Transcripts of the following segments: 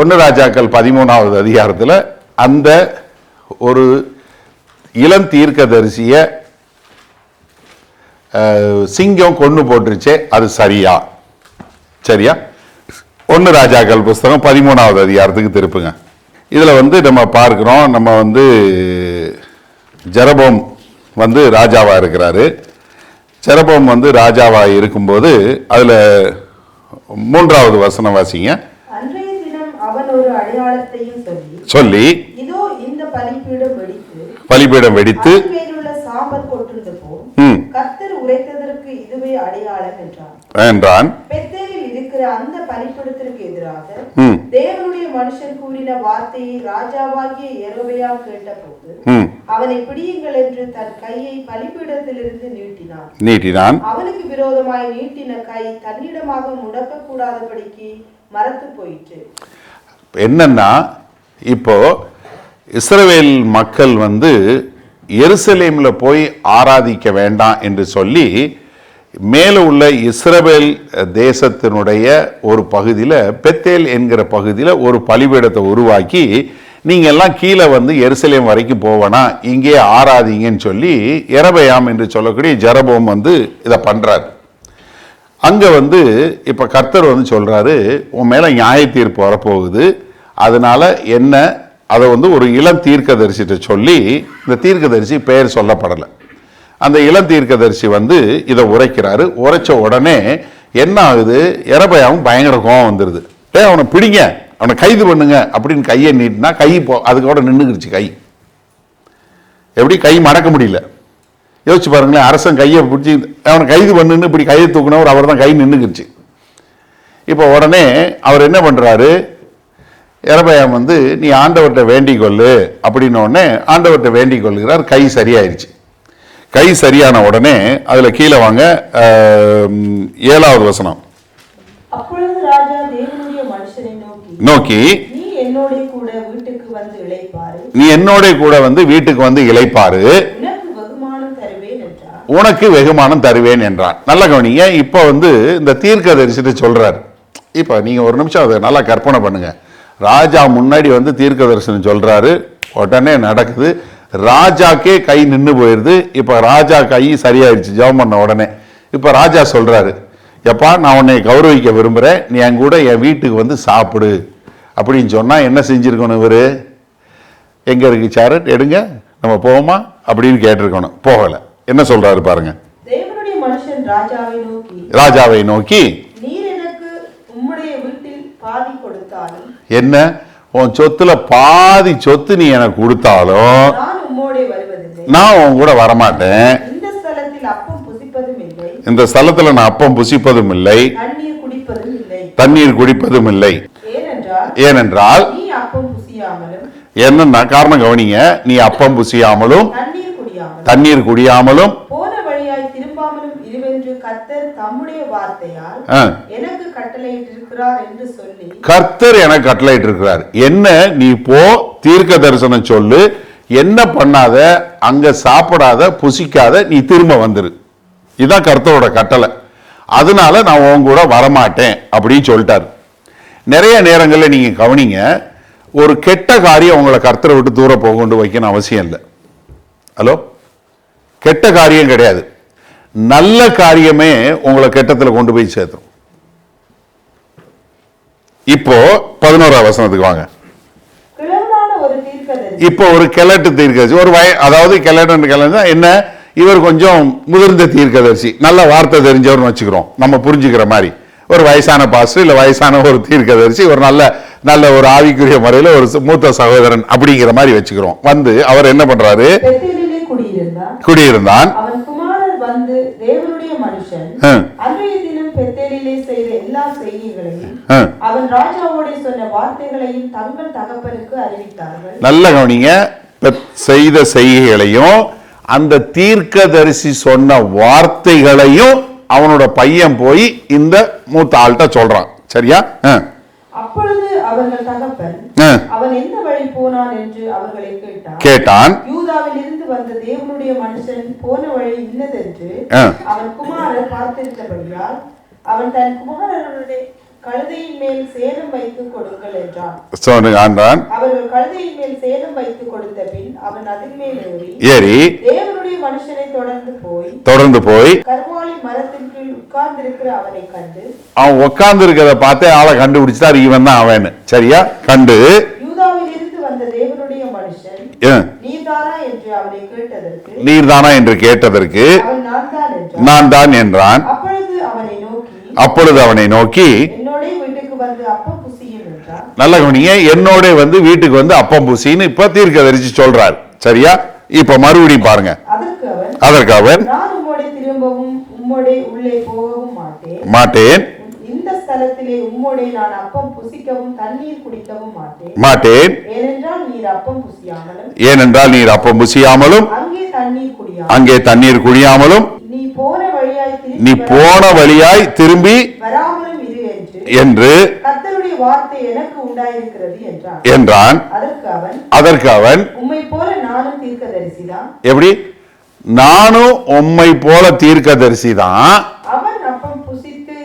ஒன்று ராஜாக்கள் பதிமூணாவது அதிகாரத்தில் அந்த ஒரு இளம் தீர்க்கதரிசிய சிங்கம் கொண்டு போட்டுருச்சே அது சரியா? சரியா? ஒன்று ராஜாக்கள் புஸ்தகம் பதிமூணாவது அதிகாரத்துக்கு திருப்புங்க. இதில் வந்து நம்ம பார்க்குறோம் நம்ம வந்து ஜெரபோம் வந்து ராஜாவாக இருக்கிறாரு. ஜெரபோம் வந்து ராஜாவாக இருக்கும்போது அதில் மூன்றாவது வசனம் வாசிங்க அன்றைய தினம் அவன் ஒரு அடையாளத்தையும் சொல்லி சொல்லி இதோ இந்த பலிப்பீடம் வெடித்து பலிபீடம் வெடித்து கர்த்தர் உரைத்ததற்கு இதுவே அடையாளம் என்றான். என்றான். இருக்கிற அந்த பலிப்பீடத்திற்கு எதிராக தேவனுடைய மனுஷன் கூறின வார்த்தையை ராஜாவாகிய எரோபெயா கேட்டபோது அவனை பிடியுங்கள் என்று தன் கையை பலிபீடத்திலிருந்து நீட்டினான். நீட்டினான். அவனுக்கு விரோதமாய் நீட்டின கை தன்னிடமாக முடக்கக்கூடாதபடிக்கு மரத்து போயிற்று. என்னன்னா இப்போ இஸ்ரவேல் மக்கள் வந்து எருசலேமில் போய் ஆராதிக்க வேண்டாம் என்று சொல்லி மேலே உள்ள இஸ்ரவேல் தேசத்தினுடைய ஒரு பகுதியில் பெத்தேல் என்கிற பகுதியில் ஒரு பலிபீடத்தை உருவாக்கி நீங்கள் எல்லாம் கீழே வந்து எருசலேம் வரைக்கும் போவனா இங்கே ஆராதிங்கன்னு சொல்லி எரபயாம் என்று சொல்லக்கூடிய ஜெரபோம் வந்து இதை பண்ணுறாரு அங்கே வந்து இப்போ கர்த்தர் வந்து சொல்கிறாரு உன் மேலே நியாய தீர்ப்பு வரப்போகுது. அதனால் என்ன? அதை வந்து ஒரு இளம் தீர்க்கதரிசிட்ட சொல்லி இந்த தீர்க்கதரிசி பெயர் சொல்லப்படலை. அந்த இளம் தீர்க்கதரிசி வந்து இதை உரைக்கிறாரு. உரைச்ச உடனே என்ன ஆகுது? எரபயாவும் பயங்கர கோவம் வந்துடுது ஏ அவனை பிடிங்க. அவனை கைது பண்ணுங்க. அப்படின்னு கையை நீட்டினா கை போ அதுக்கோட நின்றுக்கிடுச்சு கை. எப்படி? கை மடக்க முடியல. யோசிச்சு பாருங்களேன் அரசன் கையை பிடிச்சி அவனை கைது பண்ணுன்னு இப்படி கையை தூக்குனவர் அவர் தான் கை நின்றுக்குச்சு இப்போ உடனே அவர் என்ன பண்ணுறாரு எரபயாம் வந்து நீ ஆண்டவர்கிட்ட வேண்டிக் கொள்ளு அப்படின்ன உடனே ஆண்டவர்கிட்ட வேண்டிக் கொள்கிறார் கை சரியாயிருச்சு. கை சரியான உடனே அதில் கீழே வாங்க ஏழாவது வசனம். நோக்கி நீ என்னோட கூட வீட்டுக்கு வந்து இளைப்பாரு நீ என்னோட கூட வந்து வீட்டுக்கு வந்து இளைப்பாரு உனக்கு வெகுமானம் தருவேன் என்றார் உனக்கு வெகுமானம் தருவேன் என்றான். நல்ல கவனிங்க இப்போ வந்து இந்த தீர்க்க தரிசிட்டு சொல்றாரு? இப்போ நீங்கள் ஒரு நிமிஷம் அதை நல்லா கற்பனை பண்ணுங்கள் ராஜா முன்னாடி வந்து தீர்க்க தரிசனம் சொல்கிறாரு உடனே நடக்குது. ராஜாக்கே கை நின்று போயிடுது இப்போ ராஜா கை சரியாயிடுச்சு. ஜெபம் பண்ண உடனே. இப்போ ராஜா சொல்கிறாரு எப்பா நான் உன்னை கௌரவிக்க விரும்புகிறேன் நீ என் கூட என் வீட்டுக்கு வந்து சாப்பிடு. அப்படின்னு சொன்னால் என்ன செஞ்சுருக்கணும் இவர்? எங்கே இருக்கு சேரட் எடுங்க. நம்ம போவோமா? அப்படின்னு கேட்டிருக்கணும். போகலை. என்ன சொல்றாரு பாருங்க. ராஜாவை நோக்கி என்ன? உன் சொத்துல பாதி சொத்து நீ எனக்கு கொடுத்தாலும் நான் உன் கூட வரமாட்டேன். இந்த ஸ்தலத்தில் நான் அப்பம் புசிப்பதும் இல்லை. தண்ணீர் குடிப்பதும் இல்லை. ஏனென்றால் என்னன்னா காரணம் கவனிங்க. நீ அப்பம் புசியாமலும் தண்ணீர் குடியாமலும் போன வழியாய் திரும்பாமலும் இருவென்று கர்த்தர் தம்முடைய வார்த்தையால் எனக்கு கட்டளையிட்டிருக்கிறார் என்று சொல்லி கர்த்தர் எனக்கு கட்டளையிட்டு இருக்கிறார் என்ன நீ போ தீர்க்க தரிசனம் சொல்லு. என்ன பண்ணாத அங்க சாப்பிடாத புசிக்காத நீ திரும்ப வந்துரு. இதுதான் கர்த்தரோட கட்டளை. அதனால நான் உன் கூட வரமாட்டேன் அப்படின்னு சொல்லிட்டாரு. நிறைய நேரங்களில் நீங்க கவனிங்க ஒரு கெட்ட காரியம் உங்களை கர்த்தரை விட்டு தூர போக கொண்டு வைக்கணும் அவசியம் இல்லை. ஹலோ? கெட்ட காரியம் கிடையாது. நல்ல காரியமே உங்களை கெட்டத்தில் கொண்டு போய் சேர்த்துரும் இப்போ பதினோரா வசனத்துக்கு வாங்க. இப்போ ஒரு கிழட்டு தீர்க்கதரிசி. ஒரு வய அதாவது கிழட்டு கிழந்து என்ன? இவர் கொஞ்சம் முதிர்ந்த தீர்க்கதரிசி. நல்ல வார்த்தை தெரிஞ்சவர்னு வச்சுக்கிறோம். நம்ம புரிஞ்சுக்கிற மாதிரி. ஒரு வயசான பாஸ்டர் இல்ல வயசான ஒரு தீர்க்கதரிசி ஒரு நல்ல நல்ல ஒரு ஆவிக்குரிய முறையில் ஒரு மூத்த சகோதரன் அப்படிங்கிற மாதிரி வச்சுக்கிறோம். வந்து அவர் என்ன பண்றாரு? குடியிருந்தான். அவன் குமாரர் வந்து தேவனுடைய மனுஷன். ஆ, அன்றைய தினம் பெத்தேலிலே செய்த எல்லா செய்திகளையும் ஆ. அவன் ராஜாவோட சொன்ன வார்த்தைகளையும் தங்கள் தகப்பனுக்கு அறிவித்தார்கள். நல்ல கவனிங்க. செய்த செய்கைகளையும் அந்த தீர்க்கதரிசி சொன்ன வார்த்தைகளையும் அவனோட பையன் போய் இந்த மூத்த ஆள்கிட்ட சொல்றான். சரியா? அப்பொழுது அவர்கள் தகப்பன். அவன் எந்த வழி போனான் என்று அவர்களை கேட்டான் கேட்டான் யூதாவில் இருந்து வந்த தேவனுடைய மனுஷன் போன வழி இன்னதென்று. அவன் குமாரர் பார்த்திருந்தபடியால் அவன் தன் குமாரருடைய கழுதையின் மேல் சேலம் வைத்து கொடுங்கள் என்றான். சொன்ன ஆண்டான் அவர்கள் கழுதையின் மேல் சேலம் வைத்து கொடுத்த பின் அவன் அதின் மேல் ஏறி ஏறி தேவனுடைய மனுஷனை தொடர்ந்து போய் தொடர்ந்து போய் கர்வாலி மரத்தின் கீழ் உட்கார்ந்திருக்கிற அவனை கண்டு அவன் உட்கார்ந்து இருக்கிறத பார்த்தே ஆளை கண்டுபிடிச்சிட்டாரு இவன் தான் அவன். சரியா? கண்டு யூதாவிலிருந்து வந்த தேவனுடைய மனுஷன் ஏன், நீதானா என்று அவனை கேட்டதற்கு நீர்தானா என்று கேட்டதற்கு நான் தான் என்றான் நான் தான் என்றான் அப்பொழுது அவனை நோக்கி அப்பொழுது அவனை நோக்கி நல்ல கவனிங்க என்னோட வந்து வீட்டுக்கு வந்து அப்பம் பூசின்னு இப்ப தீர்க்கதரிசி சொல்றார். சரியா? இப்ப மறுபடியும் பாருங்க. அதற்கு அவன் மாட்டேன். இந்த ஸ்தலத்திலே உம்மோடே நான் அப்பம் புசிக்கவும் தண்ணீர் குடிக்கவும் மாட்டேன். மாட்டேன். ஏனென்றால் நீர் அப்பம் புசியாமலும் ஏனென்றால் நீர் அப்பம் புசியாமலும் அங்கே தண்ணீர் குடியாமலும். அங்கே தண்ணீர் குடியாமலும் நீ போன வழியாய் நீ திரும்பி போன வழியாய் திரும்பி வராமலும் இரு என்று கர்த்தருடைய வார்த்தை எனக்கு உண்டாயிருக்கிறது என்றான். என்றான். அதற்கு அவன் அதற்கு அவன் உம்மை போல நானும் தீர்க்கதரிசிதான். எப்படி? நானும் உம்மை போல தீர்க்கதரிசி தான் அவன் அப்பம் புசித்து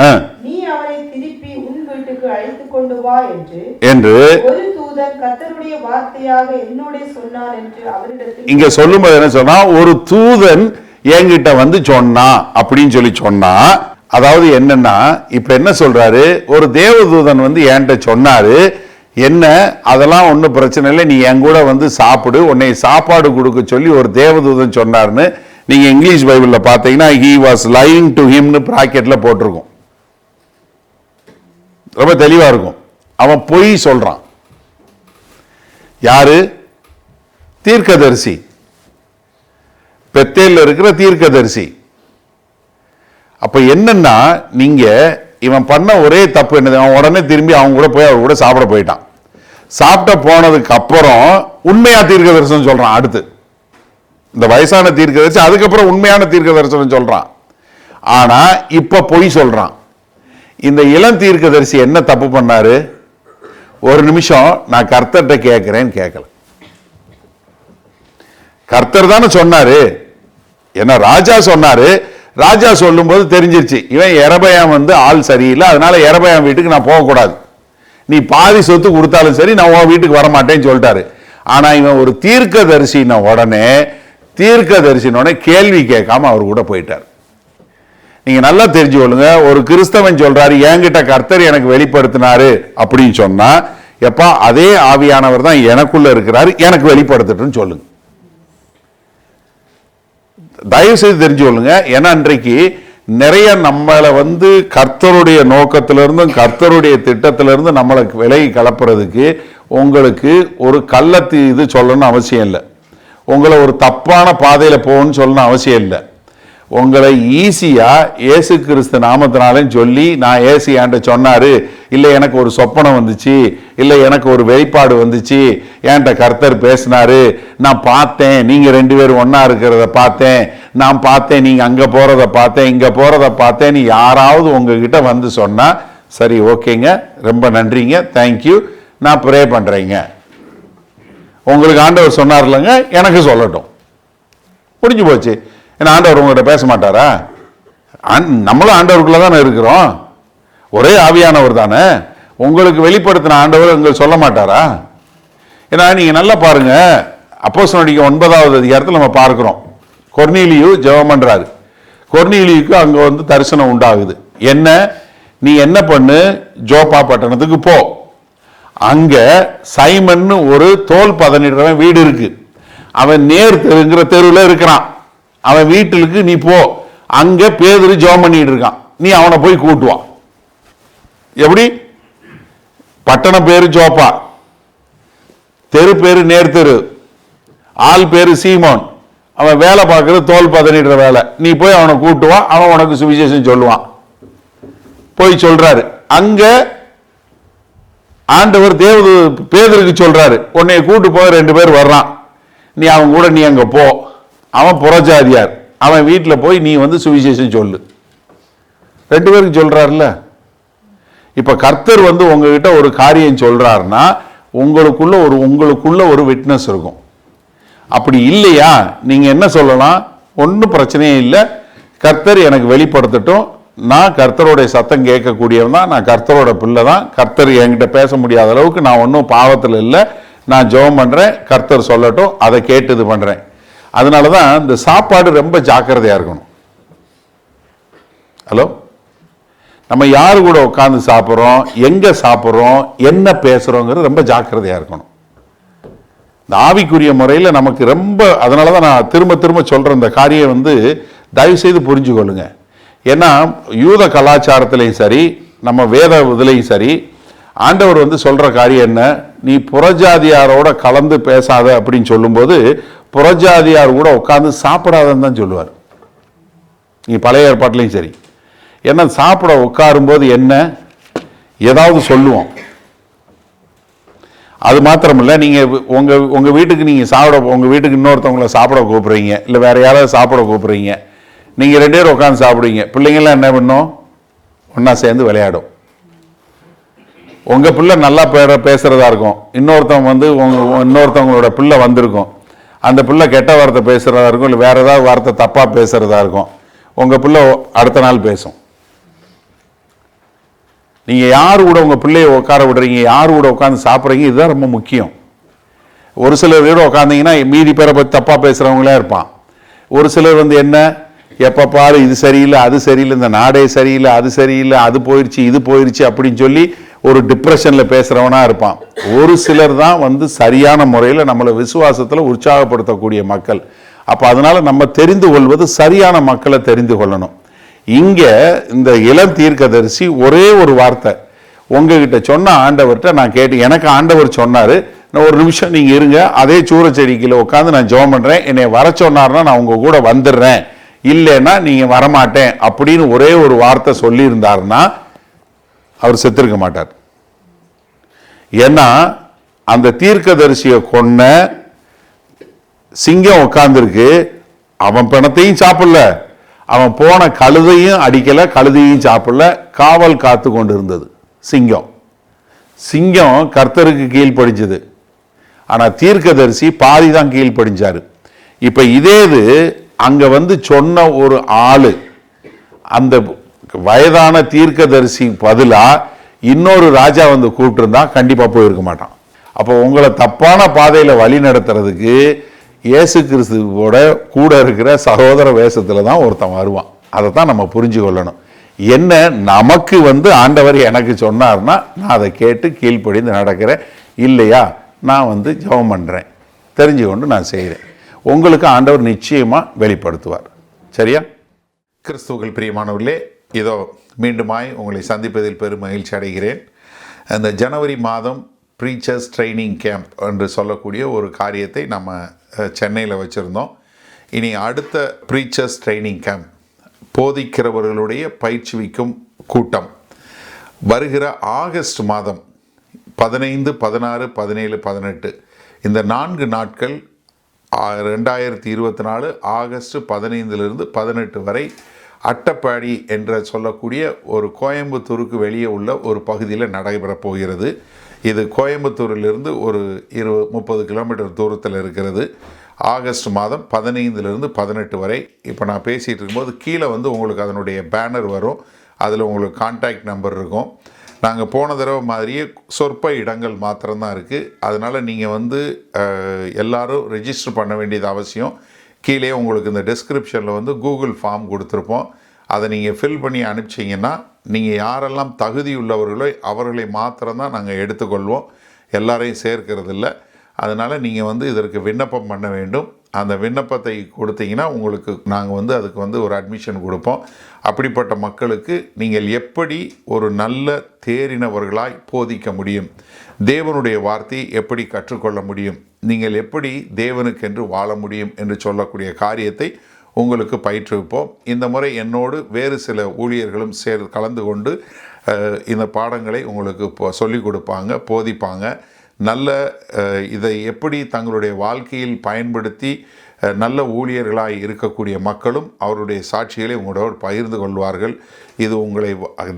ஆ, நீ அவனை திருப்பி உன் வீட்டுக்கு அழைத்து கொண்டு வா என்று என்று ஒரு தூதன் கர்த்தருடைய வார்த்தையாக என்னோட சொன்னான் என்று அவரிடத்தில் இங்க சொல்லும்போது என்ன சொன்னா ஒரு தூதன் என்கிட்ட வந்து சொன்னா அப்படின்னு சொல்லி சொன்னா அதாவது என்னன்னா இப்ப என்ன சொல்றாரு? ஒரு தேவதூதன் வந்து என்கிட்ட சொன்னாரு என்ன அதெல்லாம் ஒன்றும் பிரச்சனை இல்லை நீ என் கூட வந்து சாப்பிடு உன்னை சாப்பாடு கொடுக்க சொல்லி ஒரு தேவதூதன் சொன்னார்னு நீங்கள் இங்கிலீஷ் பைபிள்ல பார்த்தீங்கன்னா ஹி வாஸ் லைங் டு ஹிம்னு ப்ராக்கெட்டில் போட்டிருக்கும். ரொம்ப தெளிவாக இருக்கும். அவன் பொய் சொல்றான். யாரு? தீர்க்கதரிசி. பெத்தேல்ல இருக்கிற தீர்க்கதரிசி. அப்போ என்னன்னா நீங்க இவன் பண்ண ஒரே தப்பு என்னது? அவன் உடனே திரும்பி அவங்க கூட போய் அவர் கூட சாப்பிட போயிட்டான். சாப்பிட்ட போனதுக்கு அப்புறம் உண்மையாக தீர்க்க தரிசனம் சொல்கிறான் அடுத்து. இந்த வயசான தீர்க்க அதுக்கப்புறம் உண்மையான தீர்க்க தரிசனம் சொல்றான். ஆனா இப்ப பொய் சொல்றான். இந்த இளம் தீர்க்கதரிசி என்ன தப்பு பண்ணாரு? ஒரு நிமிஷம் நான் கர்த்தர்கிட்ட கேட்குறேன்னு கேட்கல கர்த்தர் தானே சொன்னாரு. என்ன ராஜா சொன்னாரு. ராஜா சொல்லும்போது தெரிஞ்சிருச்சு. இவன் எரபயாம் வந்து ஆள் சரியில்லை. அதனால எரபயாம் வீட்டுக்கு நான் போகக்கூடாது. நீ பாதி சொத்து கொடுத்தாலும் சரி நான் உன் வீட்டுக்கு வர மாட்டேன்னு சொல்லிட்டாரு. ஆனா இவன் ஒரு தீர்க்கதரிசின உடனே தீர்க்க தரிசனோடனே கேள்வி கேட்காம அவர் கூட போயிட்டார். நீங்க நல்லா தெரிஞ்சு கொள்ளுங்க ஒரு கிறிஸ்தவன் சொல்றாரு என்கிட்ட கர்த்தர் எனக்கு வெளிப்படுத்தினாரு அப்படின்னு சொன்னா எப்பா அதே ஆவியானவர் தான் எனக்குள்ள இருக்கிறாரு எனக்கு வெளிப்படுத்துட்டுன்னு சொல்லுங்க. தயவு செய்து தெரிஞ்சு கொள்ளுங்க ஏன்னா இன்றைக்கு நிறைய நம்மளை வந்து கர்த்தருடைய நோக்கத்திலிருந்தும் கர்த்தருடைய திட்டத்திலிருந்து நம்மளை விலகி கலப்புறதுக்கு உங்களுக்கு ஒரு கள்ளத்து இது சொல்லணும்னு அவசியம் இல்லை. உங்களை ஒரு தப்பான பாதையில் போகணும்னு சொல்லணும் அவசியம் இல்லை. உங்களை ஈஸியாக இயேசு கிறிஸ்து நாமத்தினாலும் சொல்லி நான் ஏசு என்கிட்ட சொன்னார் இல்லை எனக்கு ஒரு சொப்பனம் வந்துச்சு இல்லை எனக்கு ஒரு வெளிப்பாடு வந்துச்சு என்கிட்ட கர்த்தர் பேசினாரு நான் பார்த்தேன் நீங்கள் ரெண்டு பேரும் ஒன்றா இருக்கிறத பார்த்தேன் நான் பார்த்தேன் நீங்கள் அங்கே போகிறத பார்த்தேன் இங்கே போகிறத பார்த்தேன் நீ யாராவது உங்ககிட்ட வந்து சொன்னால் சரி ஓகேங்க ரொம்ப நன்றிங்க தேங்க்யூ நான் ப்ரே பண்ணுறேங்க உங்களுக்கு ஆண்டவர் சொன்னார் இல்லைங்க எனக்கு சொல்லட்டும். முடிஞ்சு போச்சு. ஏன்னா ஆண்டவர் உங்கள்கிட்ட பேச மாட்டாரா? நம்மளும் ஆண்டவருக்குள்ள தானே இருக்கிறோம். ஒரே ஆவியானவர் தானே. உங்களுக்கு வெளிப்படுத்தின ஆண்டவர் உங்களுக்கு சொல்ல மாட்டாரா? ஏன்னா நீங்கள் நல்லா பாருங்க. சொன்னிக்க ஒன்பதாவது அதிகாரத்தில் நம்ம பார்க்குறோம். கொர்னீலியு ஜெபம் பண்ணுறாரு கொர்னீலியுக்கு அங்கே வந்து தரிசனம் உண்டாகுது. என்ன? நீ என்ன பண்ணு? ஜோப்பா பட்டணத்துக்கு போ. அங்க சைமன் ஒரு தோல் பதனிடுறவன் வீடு இருக்கு. அவன் நேர் தெருங்கிற தெருவில் இருக்கிறான். அவன் வீட்டுக்கு நீ போ. அங்க பேதரு ஜோம் பண்ணிட்டு இருக்கான். நீ அவனை போய் கூட்டுவான். எப்படி? பட்டணம் பேரு ஜோப்பா. தெரு பேரு நேர் தெரு. ஆள் பேரு சீமோன். அவன் வேலை பார்க்கறது தோல் பதனிடுற வேலை. நீ போய் அவனை கூட்டுவான். அவன் உனக்கு சுவிசேஷம் சொல்லுவான். போய் சொல்றாரு. அங்க ஆண்டவர் தேவது பேதருக்கு சொல்றாரு உன்னைய கூட்டு போய் ரெண்டு பேர் வர்றான். நீ அவன் கூட நீ அங்க போ. அவன் புறஜாதியார். அவன் வீட்டில் போய் நீ வந்து சுவிசேஷம் சொல்லு. ரெண்டு பேருக்கு சொல்றாருல்ல? இப்ப கர்த்தர் வந்து உங்ககிட்ட ஒரு காரியம் சொல்றாருன்னா உங்களுக்குள்ள ஒரு உங்களுக்குள்ள ஒரு விட்னஸ் இருக்கும். அப்படி இல்லையா? நீங்க என்ன சொல்லலாம்? ஒன்றும் பிரச்சனையே இல்லை. கர்த்தர் எனக்கு வெளிப்படுத்தட்டும். நான் கர்த்தருடைய சத்தம் கேட்கக்கூடியவன் தான் நான் கர்த்தரோட பிள்ளை தான். கர்த்தர் என்கிட்ட பேச முடியாத அளவுக்கு நான் ஒன்றும் பாவத்தில் இல்லை. நான் ஜெபம் பண்ணுறேன் கர்த்தர் சொல்லட்டும் அதை கேட்டு இது பண்ணுறேன் அதனால தான் இந்த சாப்பாடு ரொம்ப ஜாக்கிரதையாக இருக்கணும். ஹலோ? நம்ம யார் கூட உட்காந்து சாப்பிட்றோம் எங்கே சாப்பிட்றோம் என்ன பேசுகிறோங்கிறது ரொம்ப ஜாக்கிரதையாக இருக்கணும். இந்த ஆவிக்குரிய முறையில் நமக்கு ரொம்ப அதனால தான் நான் திரும்ப திரும்ப சொல்கிற இந்த காரியம் வந்து தயவு செய்து புரிஞ்சுக்கொள்ளுங்க. ஏன்னா யூத கலாச்சாரத்திலையும் சரி நம்ம வேத இதுலையும் சரி ஆண்டவர் வந்து சொல்கிற காரியம் என்ன? நீ புறஜாதியாரோட கலந்து பேசாத அப்படின்னு சொல்லும்போது புறஜாதியார் கூட உட்காந்து சாப்பிடாதன்னு தான் சொல்லுவார். நீ பழைய ஏற்பாட்டிலையும் சரி. ஏன்னா சாப்பிட உட்காரும்போது என்ன? ஏதாவது சொல்லுவோம். அது மாத்திரமில்ல நீங்கள் உங்கள் உங்கள் வீட்டுக்கு நீங்கள் சாப்பிட உங்கள் வீட்டுக்கு இன்னொருத்தவங்கள சாப்பிட கூப்பிடுறீங்க இல்லை வேற யாராவது சாப்பிட கூப்பிடுறீங்க நீங்கள் ரெண்டு பேரும் உட்காந்து சாப்பிடுவீங்க. பிள்ளைங்கள்லாம் என்ன பண்ணும்? ஒன்றா சேர்ந்து விளையாடும். உங்கள் பிள்ளை நல்லா பேர பேசுகிறதா இருக்கும். இன்னொருத்தவங்க வந்து உங்க இன்னொருத்தவங்களோட பிள்ளை வந்திருக்கும். அந்த பிள்ளை கெட்ட வார்த்தை பேசுகிறதா இருக்கும் இல்லை வேறு ஏதாவது வார்த்தை தப்பாக பேசுறதா இருக்கும். உங்கள் பிள்ளை அடுத்த நாள் பேசும். நீங்கள் யார் கூட உங்கள் பிள்ளைய உட்கார விடுறீங்க யார் கூட உட்காந்து சாப்பிட்றீங்க இதுதான் ரொம்ப முக்கியம். ஒரு சிலர் வீடு உட்காந்தீங்கன்னா மீதி பேரை பற்றி தப்பாக பேசுகிறவங்களே இருப்பான். ஒரு சிலர் வந்து என்ன? எப்போ பாரு இது சரியில்லை அது சரியில்லை இந்த நாடே சரியில்லை அது சரியில்லை அது போயிடுச்சு இது போயிடுச்சு அப்படின்னு சொல்லி ஒரு டிப்ரெஷனில் பேசுகிறவனாக இருப்பான். ஒரு சிலர் தான் வந்து சரியான முறையில் நம்மளை விசுவாசத்தில் உற்சாகப்படுத்தக்கூடிய மக்கள். அப்போ அதனால் நம்ம தெரிந்து கொள்வது சரியான மக்களை தெரிந்து கொள்ளணும். இங்கே இந்த இளம் தீர்க்கதரிசி ஒரே ஒரு வார்த்தை. உங்ககிட்ட சொன்ன ஆண்டவர்கிட்ட நான் கேட்டு எனக்கு ஆண்டவர் சொன்னார் நான் ஒரு நிமிஷம் நீங்கள் இருங்க அதே சூரச்செடிக்கில உட்காந்து நான் ஜோம் பண்ணுறேன் என்னை வர சொன்னார்னா நான் உங்கள் கூட வந்துடுறேன். இல்லைன்னா நீங்க வரமாட்டேன் அப்படின்னு ஒரே ஒரு வார்த்தை சொல்லியிருந்தாருன்னா அவர் செத்திருக்க மாட்டார். ஏன்னா அந்த தீர்க்கதரிசியை கொன்ன சிங்கம் உட்காந்துருக்கு அவன் பிணத்தையும் சாப்பிடல. அவன் போன கழுதையும் அடிக்கல கழுதையும் சாப்பிடல. காவல் காத்து கொண்டு இருந்தது சிங்கம். சிங்கம் கர்த்தருக்கு கீழ்ப்படிஞ்சது. ஆனா தீர்க்கதரிசி பாதி தான் கீழ்ப்படிஞ்சார். இப்ப இதே இது அங்கே வந்து சொன்ன ஒரு ஆள் அந்த வயதான தீர்க்கதரிசி பதிலாக இன்னொரு ராஜா வந்து கூப்பிட்டுருந்தா கண்டிப்பாக போயிருக்க மாட்டான். அப்போ உங்களை தப்பான பாதையில் வழி நடத்துறதுக்கு இயேசு கிறிஸ்துவோட கூட இருக்கிற சகோதர வேஷத்தில் தான் ஒருத்தன் வருவான். அதை தான் நம்ம புரிஞ்சு கொள்ளணும். என்ன நமக்கு வந்து ஆண்டவர் எனக்கு சொன்னார்னா நான் அதை கேட்டு கீழ்ப்படிந்து நடக்கிறேன். இல்லையா? நான் வந்து ஜெபம் பண்ணுறேன் தெரிஞ்சு கொண்டு நான் செய்கிறேன் உங்களுக்கு ஆண்டவர் நிச்சயமாக வெளிப்படுத்துவார். சரியா? கிறிஸ்துவர்கள் பிரியமானவர்களே இதோ மீண்டுமாய் உங்களை சந்திப்பதில் பெரும் மகிழ்ச்சி அடைகிறேன். அந்த ஜனவரி மாதம் ப்ரீச்சர்ஸ் ட்ரைனிங் கேம்ப் என்று சொல்லக்கூடிய ஒரு காரியத்தை நம்ம சென்னையில் வச்சுருந்தோம். இனி அடுத்த ப்ரீச்சர்ஸ் ட்ரைனிங் கேம்ப் போதிக்கிறவர்களுடைய பயிற்றுவிக்கும் கூட்டம். வருகிற ஆகஸ்ட் மாதம் பதினைந்து பதினாறு பதினேழு பதினெட்டு இந்த நான்கு நாட்கள் ரெண்டாயிரத்தி இருபத்தி நாலு ஆகஸ்ட் பதினைந்திலிருந்து பதினெட்டு வரை அட்டப்பாடி என்ற சொல்லக்கூடிய ஒரு கோயம்புத்தூருக்கு வெளியே உள்ள ஒரு பகுதியில் நடைபெறப் போகிறது. இது கோயம்புத்தூரிலிருந்து ஒரு இரு முப்பது கிலோமீட்டர் தூரத்தில் இருக்கிறது. ஆகஸ்ட் மாதம் பதினைந்திலிருந்து பதினெட்டு வரை இப்போ நான் பேசிகிட்டு இருக்கும்போது கீழே வந்து உங்களுக்கு அதனுடைய பேனர் வரும். அதில் உங்களுக்கு கான்டாக்ட் நம்பர் இருக்கும். நாங்கள் போன தடவை மாதிரியே சொற்ப இடங்கள் மாத்திரம்தான் இருக்குது அதனால் நீங்கள் வந்து எல்லோரும் ரெஜிஸ்டர் பண்ண வேண்டியது அவசியம். கீழே உங்களுக்கு இந்த டிஸ்கிரிப்ஷனில் வந்து கூகுள் ஃபார்ம் கொடுத்துருப்போம். அதை நீங்கள் ஃபில் பண்ணி அனுப்பிச்சிங்கன்னா நீங்கள் யாரெல்லாம் தகுதி உள்ளவர்களோ அவர்களை மாத்திரம்தான் நாங்கள் எடுத்துக்கொள்வோம். எல்லாரையும் சேர்க்கறதில்ல. அதனால் நீங்கள் வந்து இதற்கு விண்ணப்பம் பண்ண வேண்டும். அந்த விண்ணப்பத்தை கொடுத்தீங்கன்னா உங்களுக்கு நாங்கள் வந்து அதுக்கு வந்து ஒரு அட்மிஷன் கொடுப்போம். அப்படிப்பட்ட மக்களுக்கு நீங்கள் எப்படி ஒரு நல்ல தேறினவர்களாய் போதிக்க முடியும்? தேவனுடைய வார்த்தையை எப்படி கற்றுக்கொள்ள முடியும்? நீங்கள் எப்படி தேவனுக்கென்று வாழ முடியும் என்று சொல்லக்கூடிய காரியத்தை உங்களுக்கு பயிற்றுவிப்போம். இந்த முறை என்னோடு வேறு சில ஊழியர்களும் சேர் கலந்து கொண்டு இந்த பாடங்களை உங்களுக்கு சொல்லிக் கொடுப்பாங்க போதிப்பாங்க. நல்ல இதை எப்படி தங்களுடைய வாழ்க்கையில் பயன்படுத்தி நல்ல ஊழியர்களாக இருக்கக்கூடிய மக்களும் அவருடைய சாட்சிகளை உங்களோடு பகிர்ந்து கொள்வார்கள். இது உங்களை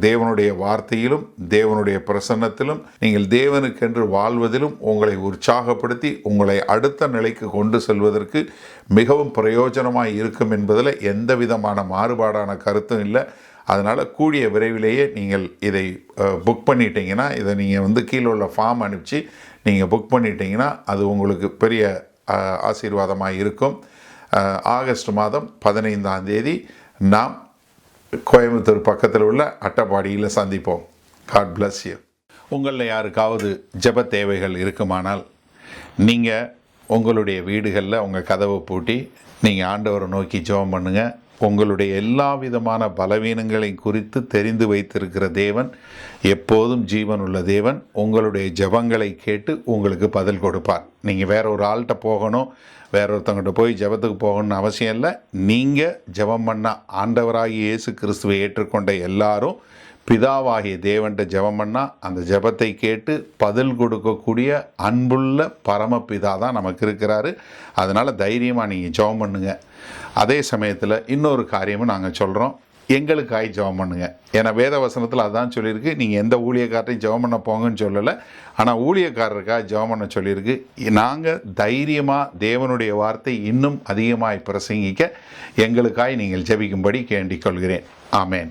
தேவனுடைய வார்த்தையிலும் தேவனுடைய பிரசன்னத்திலும் நீங்கள் தேவனுக்கென்று வாழ்வதிலும் உங்களை உற்சாகப்படுத்தி உங்களை அடுத்த நிலைக்கு கொண்டு செல்வதற்கு மிகவும் பிரயோஜனமாக இருக்கும் என்பதில் எந்த விதமான மாறுபாடான கருத்தும் இல்லை. அதனால் கூடிய விரைவிலேயே நீங்கள் இதை புக் பண்ணிட்டீங்கன்னா இதை நீங்கள் வந்து கீழே உள்ள ஃபார்ம் அனுப்பிச்சு நீங்கள் புக் பண்ணிட்டீங்கன்னா அது உங்களுக்கு பெரிய ஆசீர்வாதமாக இருக்கும். ஆகஸ்ட் மாதம் பதினைந்தாம் தேதி நாம் கோயம்புத்தூர் பக்கத்தில் உள்ள அட்டப்பாடியில் சந்திப்போம். காட் பிளஸ் யூ உங்களில் யாருக்காவது ஜெப தேவைகள் இருக்குமானால் நீங்கள் உங்களுடைய வீடுகளில் உங்கள் கதவை பூட்டி நீங்கள் ஆண்டவரை நோக்கி ஜெபம் பண்ணுங்கள் உங்களுடைய எல்லா விதமான பலவீனங்களை குறித்து தெரிந்து வைத்திருக்கிற தேவன் எப்போதும் ஜீவன் உள்ள தேவன் உங்களுடைய ஜெபங்களை கேட்டு உங்களுக்கு பதில் கொடுப்பார். நீங்கள் வேற ஒரு ஆள்கிட்ட போகணும் வேற ஒருத்தவங்ககிட்ட போய் ஜெபத்துக்கு போகணும்னு அவசியம் இல்லை. நீங்கள் ஜெபம் பண்ண ஆண்டவராகி இயேசு கிறிஸ்துவை ஏற்றுக்கொண்ட எல்லாரும் பிதாவாகிய தேவன்ட்ட ஜெபம் பண்ணால் அந்த ஜெபத்தை கேட்டு பதில் கொடுக்கக்கூடிய அன்புள்ள பரமபிதா தான் நமக்கு இருக்கிறாரு. அதனால் தைரியமாக நீங்கள் ஜெபம் பண்ணுங்க. அதே சமயத்தில் இன்னொரு காரியமும் நாங்கள் சொல்கிறோம் எங்களுக்காய் ஜெபம் பண்ணுங்க. ஏன்னா வேத வசனத்தில் அதான் சொல்லியிருக்கு. நீங்கள் எந்த ஊழியக்காரரையும் ஜெபம் பண்ண போங்கன்னு சொல்லலை. ஆனால் ஊழியக்காரருக்காக ஜெபம் பண்ண சொல்லியிருக்கு. நாங்கள் தைரியமாக தேவனுடைய வார்த்தை இன்னும் அதிகமாய் பிரசங்கிக்க எங்களுக்காய் நீங்கள் ஜெபிக்கும்படி கேண்டிக் கொள்கிறேன் ஆமேன்.